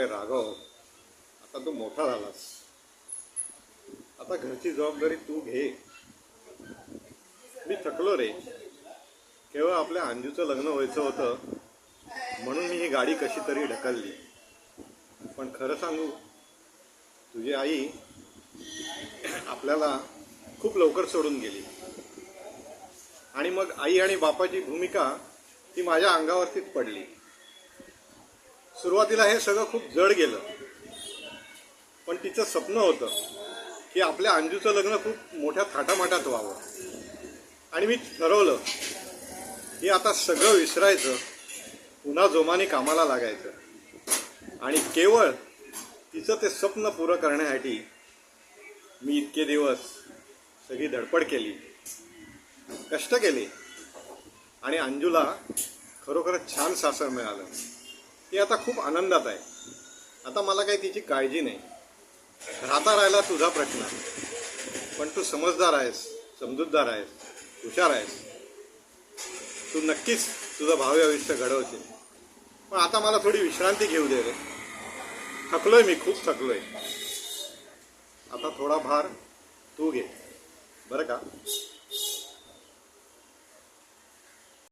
अरे राघव आता तू मोठा झालास. आता घरची जबाबदारी तू घे. मी थकलो रे. केवळ आपल्या अंजूचं लग्न व्हायचं होतं म्हणून मी ही गाडी कशी तरी ढकलली. पण खरं सांगू तुझी आई आपल्याला खूप लवकर सोडून गेली. आणि मग आई आणि बापाची भूमिका ती माझ्या अंगावरतीच पडली. सुरुवातीला हे सगळं खूप जड गेलं. पण तिचं स्वप्न होतं की आपल्या अंजूचं लग्न खूप मोठ्या थाटामाटात व्हावं. आणि मी ठरवलं की आता सगळं विसरायचं पुन्हा जोमाने कामाला लागायचं. आणि केवळ तिचं ते स्वप्न पुरं करण्यासाठी मी इतके दिवस सगळी धडपड केली कष्ट केले. आणि अंजूला खरोखरच छान सासर मिळालं. ती आता खूप आनंदात आहे. आता मला काही तिची काळजी नाही. राहता राहिला तुझा प्रश्न पण तू समजदार आहेस समजूतदार आहेस हुशार आहेस. तू नक्कीच तुझं भावी आयुष्य घडवशील. पण आता मला थोडी विश्रांती घेऊ दे रे. थकलोय मी खूप थकलोय. आता थोडा भार तू घे. बरं का?